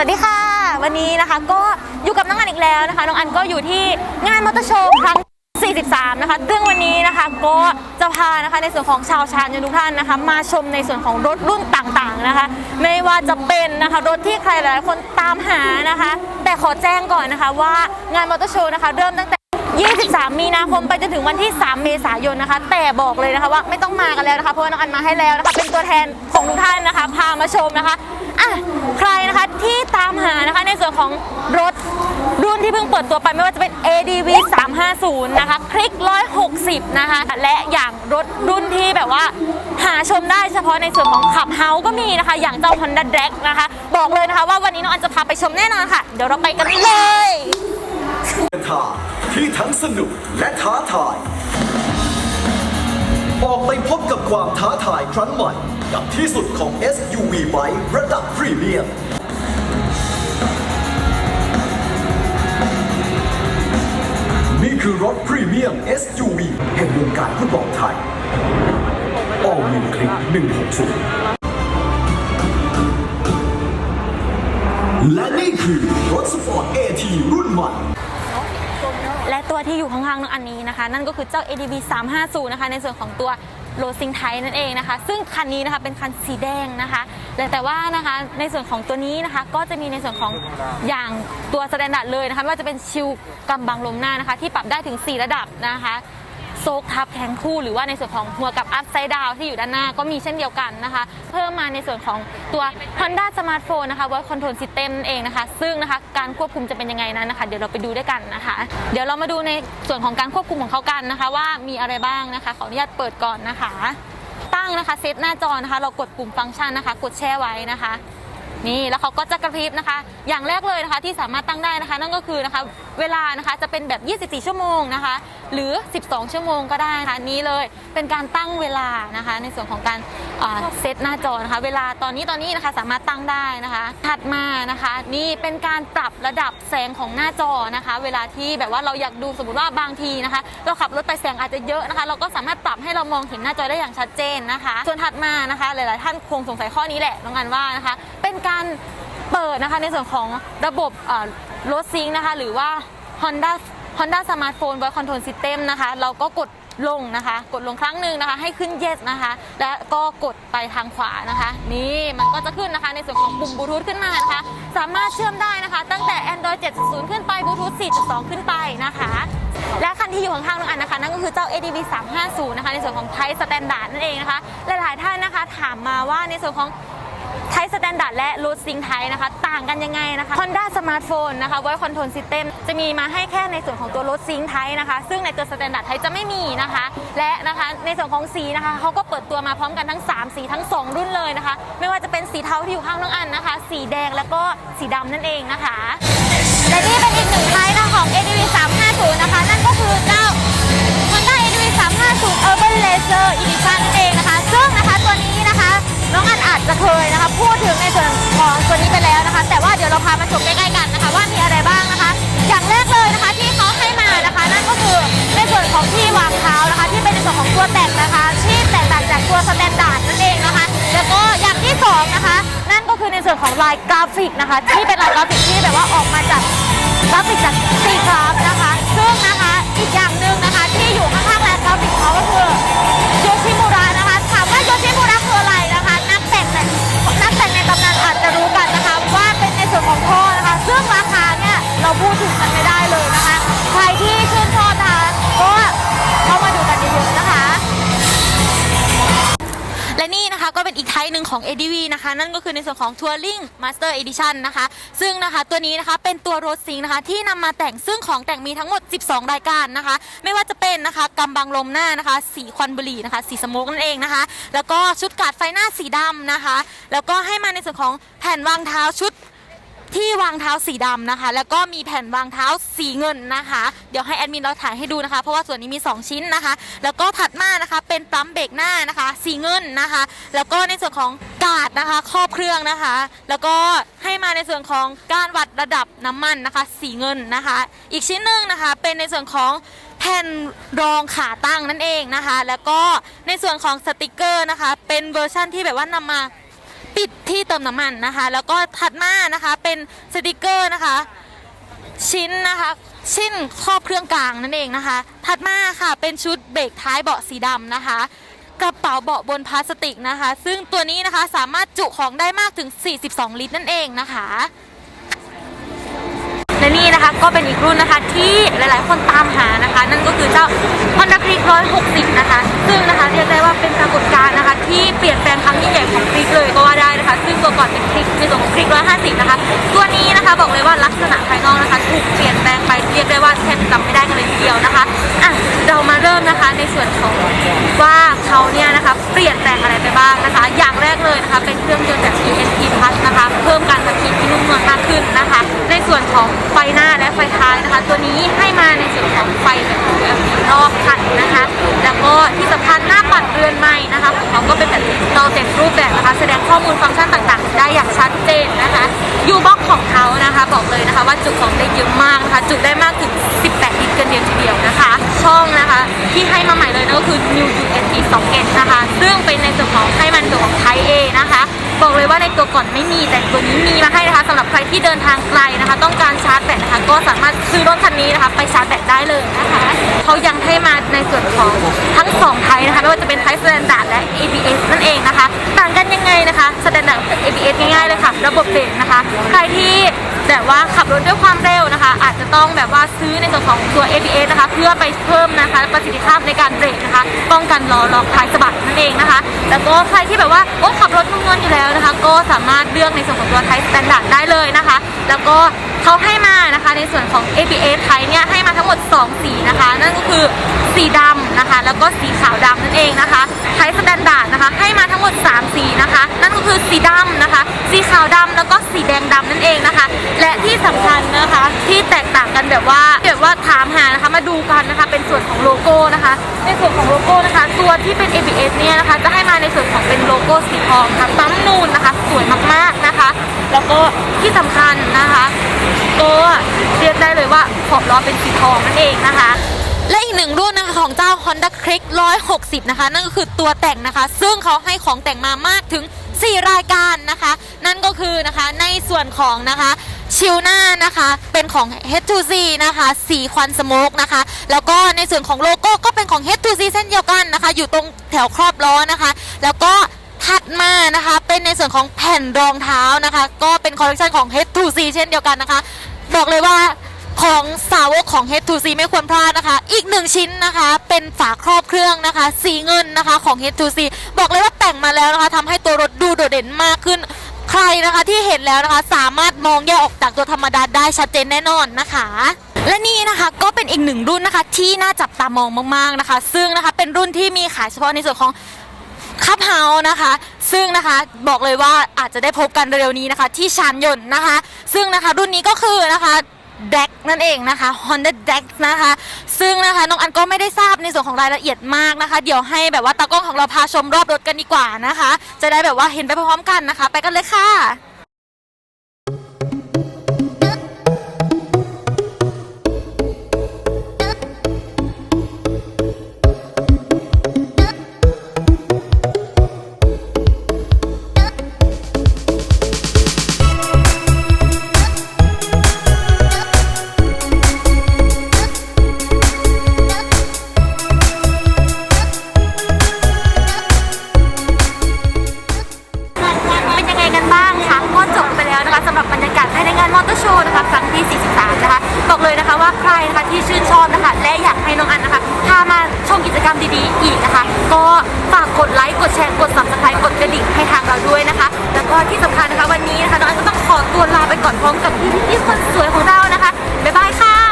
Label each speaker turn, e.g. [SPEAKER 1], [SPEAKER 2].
[SPEAKER 1] สวัสดีค่ะ วันนี้นะคะก็อยู่กับน้องอันอีกแล้วนะคะ น้องอันก็อยู่ที่งานมอเตอร์โชว์ครั้ง 43 นะคะซึ่งวันนี้นะคะก็จะพานะคะในส่วนของชาวชาญยนทุกท่านนะคะ มาชมในส่วนของรถรุ่นต่างๆนะคะ ไม่ว่าจะเป็นนะคะรถที่ใครหลายๆคนตามหานะคะ แต่ขอแจ้งก่อนนะคะว่างานมอเตอร์โชว์นะคะเริ่มตั้งแต่23 มีนาคมไปจนถึงวันที่ 3 เมษายนนะคะ แต่บอกเลยนะคะว่าไม่ต้องมากันแล้วนะคะ เพราะว่าน้องอันมาให้แล้วนะคะ เป็นตัวแทนของทุกท่านนะคะ พามาชมนะคะ อะใครนะคะที่ตามหานะคะในส่วนของรถรุ่นที่เพิ่งเปิดตัวไปไม่ว่าจะเป็น ADV 350 นะคะ คลิก 160 นะคะ และอย่างรถรุ่นที่แบบว่า หาชมได้เฉพาะในส่วนของขับเฮาก็มีนะคะ อย่างเจ้า Honda d r a g นะคะ บอกเลยนะคะว่าวันนี้น้องอันจะพาไปชมแน่นอนค่ะ เดี๋ยวเราไปกันเลย
[SPEAKER 2] ทาที่ทั้งสนุกและท้าทาย ความท้าทายครั้งใหม่ กับที่สุดของ SUV Bike ระดับพรีเมียมนี่คือรถพรีเมียม SUV แห่งวงการฟุตบอลไทย All New Click 160 และนี่คือรถสปอร์ต AT รุ่นใหม่
[SPEAKER 1] และตัวที่อยู่ข้างๆน้องอันนี้นะคะ นั่นก็คือเจ้า ADV 350นะคะ ในส่วนของตัว โรซิงไทนั่นเองนะคะ ซึ่งคันนี้นะคะเป็นคันสีแดงนะคะแต่แต่ว่านะคะในส่วนของตัวนี้นะคะก็จะมีในส่วนของอย่างตัวสแตนดาร์ดเลยนะคะไม่ว่าจะเป็นชิวกำบังลมหน้านะคะ ที่ปรับได้ถึง 4 ระดับนะคะ ซกทับแทงคู่หรือว่าในส่วนของหัวกับอัพไซด์ดาวที่อยู่ด้านหน้าก็มีเช่นเดียวกันนะคะ เพิ่มมาในส่วนของตัว Honda Smartphone นะคะ Voice Control System เองนะคะ ซึ่งนะคะการควบคุมจะเป็นยังไงนั้นนะคะ เดี๋ยวเราไปดูด้วยกันนะคะ เดี๋ยวเรามาดูในส่วนของการควบคุมของเขากันนะคะ ว่ามีอะไรบ้างนะคะ ขออนุญาตเปิดก่อนนะคะ ตั้งนะคะเซตหน้าจอนะคะ เรากดปุ่มฟังก์ชันนะคะ กดแช่ไว้นะคะ นี่แล้วเขาก็จะกระพริบนะคะ อย่างแรกเลยนะคะที่สามารถตั้งได้นะคะ นั่นก็คือนะคะเวลานะคะจะเป็นแบบ 24 ชั่วโมงนะคะ หรือ 12 ชั่วโมงก็ได้นะคะนี้เลยเป็นการตั้งเวลานะคะ ในส่วนของการเซตหน้าจอนะคะ เวลาตอนนี้ตอนนี้นะคะสามารถตั้งได้นะคะ ถัดมานะคะ นี่เป็นการปรับระดับแสงของหน้าจอนะคะ เวลาที่แบบว่าเราอยากดูสมมติว่าบางทีนะคะ เราขับรถไปแสงอาจจะเยอะนะคะ เราก็สามารถปรับให้เรามองเห็นหน้าจอได้อย่างชัดเจนนะคะ ส่วนถัดมานะคะ หลาย ๆ ท่านคงสงสัยข้อนี้แหละน้องอันว่านะคะ เป็นการเปิดนะคะในส่วนของระบบรถซิงค์นะคะหรือว่า Honda Honda Smartphone Voice Control System นะคะ เราก็กดลงนะคะ กดลงครั้งหนึ่งนะคะ ให้ขึ้น yes นะคะ และก็กดไปทางขวานะคะ นี่มันก็จะขึ้นนะคะในส่วนของปุ่มบลูทูธขึ้นมานะคะ สามารถเชื่อมได้นะคะ ตั้งแต่ Android 7.0 ขึ้นไปบลูทูธ4.2 ขึ้นไปนะคะ และคันที่อยู่ข้างๆน้องอันนะคะ นั่นก็คือเจ้า ADV 350นะคะ ในส่วนของไท p สแตนดาร์ดนั่นเองนะคะ หลายๆท่านนะคะถามมาว่าในส่วนของ ไทยสแตนดาร์ดและรูทซิงไทยนะคะ ต่างกันยังไงนะคะ Honda Smartphone นะคะ Voice Control System จะมีมาให้แค่ในส่วนของตัวรถซิงไทยนะคะ ซึ่งในตัวสแตนดาร์ดไทยจะไม่มีนะคะ และนะคะในส่วนของสีนะคะเขาก็เปิดตัวมาพร้อมกันทั้ง 3 สีทั้ง 2 รุ่นเลยนะคะ ไม่ว่าจะเป็นสีเทาที่อยู่ข้างน้องอันนะคะ สีแดงแล้วก็สีดำนั่นเองนะคะและนี่เป็นอีกหนึ่งไทยนะคะของ ADV 350นะคะ นั่นก็คือเจ้า Honda ADV 350 Urban Racer Edition นั่นเองนะคะ ซึ่งนะคะ น้องอันอาจจะเคยนะคะพูดถึงในส่วนของตัวนี้ไปแล้วนะคะ แต่ว่าเดี๋ยวเราพามาชมใกล้ๆกันนะคะ ว่ามีอะไรบ้างนะคะ อย่างแรกเลยนะคะที่เขาให้มานะคะ นั่นก็คือในส่วนของที่วางเท้านะคะ ที่เป็นในส่วนของตัวแต่งนะคะ ที่แตกต่างจากตัวสแตนดาร์ดนั่นเองนะคะ แล้วก็อย่างที่สองนะคะ นั่นก็คือในส่วนของลายกราฟิกนะคะ ที่เป็นลายกราฟิกที่แบบว่าออกมาจากกราฟิกจากซีคราฟ นะคะก็เป็นอีกไทป์หนึ่งของ ADV นะคะ นั่นก็คือในส่วนของ Touring Master Edition นะคะ ซึ่งนะคะตัวนี้นะคะเป็นตัวรถซิงค์นะคะที่นำมาแต่งซึ่งของแต่งมีทั้งหมด 12 รายการนะคะ ไม่ว่าจะเป็นนะคะกำบังลมหน้านะคะ สีควันบุหรี่นะคะ สีสโมกนั่นเองนะคะ แล้วก็ชุดกาดไฟหน้าสีดำนะคะ แล้วก็ให้มาในส่วนของแผ่นวางเท้าชุด ที่วางเท้าสีดำนะคะ แล้วก็มีแผ่นวางเท้าสีเงินนะคะ เดี๋ยวให้แอดมินเราถ่ายให้ดูนะคะ เพราะว่าส่วนนี้มี 2 ชิ้นนะคะ แล้วก็ถัดมานะคะเป็นปั๊มเบรกหน้านะคะ สีเงินนะคะ แล้วก็ในส่วนของกาดนะคะ ครอบเครื่องนะคะ แล้วก็ให้มาในส่วนของการวัดระดับน้ำมันนะคะ สีเงินนะคะ อีกชิ้นหนึ่งนะคะเป็นในส่วนของแผ่นรองขาตั้งนั่นเองนะคะ แล้วก็ในส่วนของสติกเกอร์นะคะ เป็นเวอร์ชั่นที่แบบว่านำมา ติดที่เติมน้ำมันนะคะ แล้วก็ถัดมานะคะเป็นสติกเกอร์นะคะ ชิ้นนะคะชิ้นครอบเครื่องกลางนั่นเองนะคะ ถัดมาค่ะเป็นชุดเบรกท้ายเบาะสีดำนะคะกระเป๋าเบาะบนพลาสติกนะคะ ซึ่งตัวนี้นะคะสามารถจุของได้มากถึง 42 ลิตรนั่นเองนะคะ และนี่นะคะก็เป็นอีกรุ่นนะคะที่หลายๆ คนตามหานะคะ นั่นก็คือเจ้า Honda Click 160 นะคะ ซึ่งนะคะเรียกได้ว่าเป็นปรากฏการณ์นะคะ ที่เปลี่ยนแปลงครั้งยิ่งใหญ่ของคลิกเลยก็ว่าได้นะคะ ซึ่งตัวก่อนเป็นคลิกในส่วนของคลิก150 นะคะ ตัวนี้นะคะบอกเลยว่าลักษณะภายนอกนะคะถูกเปลี่ยนแปลงไปเรียกได้ว่าแทบจำไม่ได้กันเลยทีเดียวนะคะอะเรามาเริ่มนะคะในส่วนของว่าเขาเนี่ยนะคะเปลี่ยนแปล บ้างนะคะ อย่างแรกเลยนะคะ เป็นเครื่องยนต์แบบ ESP Plus นะคะ เพิ่มการขับขี่ที่นุ่มนวลมากขึ้นนะคะ ในส่วนของไฟหน้าและไฟท้ายนะคะ ตัวนี้ให้มาในส่วนของไฟแบบ LED รอบคันนะคะ แล้วก็ที่สำคัญหน้าปัดเรือนใหม่นะคะของเขาก็เป็นแบบดิจิตอลเต็มรูปแบบนะคะ แสดงข้อมูลฟังก์ชันต่างๆ ได้อย่างชัดเจนนะคะยูบ็อกของเขานะคะ บอกเลยนะคะ ว่าจุของได้เยอะมากนะคะ จุได้มากถึง 18ลิตรกันเดียวทีเดียวนะคะ ช่องนะคะ ที่ให้มาใหม่เลยนั่นก็คือ New USB 2นะคะ ซึ่งเป็นในส่วนของให้มันตัวของ Type A นะคะ บอกเลยว่าในตัวก่อนไม่มีแต่ตัวนี้มีมาให้นะคะสำหรับใครที่เดินทางไกลนะคะ ต้องการชาร์จแบตนะคะ ก็สามารถซื้อรถคันนี้นะคะ ไปชาร์จแบตได้เลยนะคะเขายังให้มาในส่วนของทั้ง2ไทยนะคะไม่ว่าจะเป็นไทย Standard และ ABS นั่นเองนะคะ ต่างกันยังไงนะคะ Standard กับ ABS ง่ายๆเลยค่ะ ระบบเบรกนะคะ ใครที่ แบบว่าขับรถด้วยความเร็วนะคะ อาจจะต้องแบบว่าซื้อในส่วนของตัว ABS นะคะ เพื่อไปเพิ่มนะคะประสิทธิภาพในการเบรกนะคะ ป้องกันล้อล็อกท้ายสะบัดนั่นเองนะคะ แล้วก็ใครที่แบบว่าโอ้ขับรถนุ่มนวลอยู่แล้วนะคะ ก็สามารถเลือกในส่วนของตัวไทยสแตนดาร์ดได้เลยนะคะ แล้วก็เขาให้มานะคะในส่วนของ ABS ไทยเนี่ยให้ ด 2 สีนะคะ นั่นก็คือสีดำนะคะ แล้วก็สีขาวดำนั่นเองนะคะไทยสแตนดาร์ดนะคะให้มาทั้งหมด 3 สีนะคะ นั่นก็คือสีดำนะคะ สีขาวดำแล้วก็สีแดงดำนั่นเองนะคะ และที่สำคัญนะคะที่แตกต่างกันแบบว่าแบบว่าถามหานะคะมาดูกันนะคะ เป็นส่วนของโลโก้นะคะ ในส่วนของโลโก้นะคะ ตัวที่เป็น ABS เนี่ยนะคะ จะให้มาในส่วนของเป็นโลโก้สีทองค่ะปั๊มนูนนะคะ สวยมากๆนะคะ แล้วก็ที่สำคัญนะคะก็เรียกได้เลยว่าขอบล้อเป็นสีทองนั่นเองนะคะ และอีกหนึ่งรุ่นนะคะของเจ้า Honda Click 160 นะคะ นั่นก็คือตัวแต่งนะคะ ซึ่งเขาให้ของแต่งมามากถึง 4 รายการนะคะ นั่นก็คือนะคะในส่วนของนะคะชิลหน้านะคะ เป็นของ H2C นะคะ สีควันสโมกนะคะ แล้วก็ในส่วนของโลโก้ก็เป็นของ H2C เส้นเดียวกันนะคะ อยู่ตรงแถวครอบล้อนะคะ แล้วก็ถัดมานะคะ เป็นในส่วนของแผ่นรองเท้านะคะ ก็เป็นคอลเลคชันของ H2C เช่นเดียวกันนะคะ บอกเลยว่าของสาวกของ H2C ไม่ควรพลาดนะคะ อีกหนึ่งชิ้นนะคะ เป็นฝาครอบเครื่องนะคะ สีเงินนะคะของ H2C บอกเลยว่าแต่งมาแล้วนะคะทำให้ตัวรถดูโดดเด่นมากขึ้น ใครนะคะที่เห็นแล้วนะคะ สามารถมองแยกออกจากตัวธรรมดาได้ชัดเจนแน่นอนนะคะ และนี่นะคะก็เป็นอีกหนึ่งรุ่นนะคะที่น่าจับตามองมากๆนะคะ ซึ่งนะคะเป็นรุ่นที่มีขายเฉพาะในส่วนของคับเฮานะคะ ซึ่งนะคะบอกเลยว่าอาจจะได้พบกันเร็วๆนี้นะคะ ที่ชานยนต์นะคะ ซึ่งนะคะรุ่นนี้ก็คือนะคะแดกนั่นเองนะคะ Honda d e x นะคะ ซึ่งนะคะน้องอันก็ไม่ได้ทราบในส่วนของรายละเอียดมากนะคะ เดี๋ยวให้แบบว่าตากล้องของเราพาชมรอบรถกันดีกว่านะคะ จะได้แบบว่าเห็นไปพร้อมๆกันนะคะ ไปกันเลยค่ะ อบนะคะ และอยากให้น้องอันนะคะพามาชมกิจกรรมดีๆอีกนะคะ ก็ฝากกดไลค์กดแชร์กด subscribe กดกระดิ่งให้ทางเราด้วยนะคะ แล้วก็ที่สำคัญนะคะวันนี้นะคะน้องอันก็ต้องขอตัวลาไปก่อนพร้อมกับพี่ๆคนสวยของเรานะคะบ๊ายบายค่ะ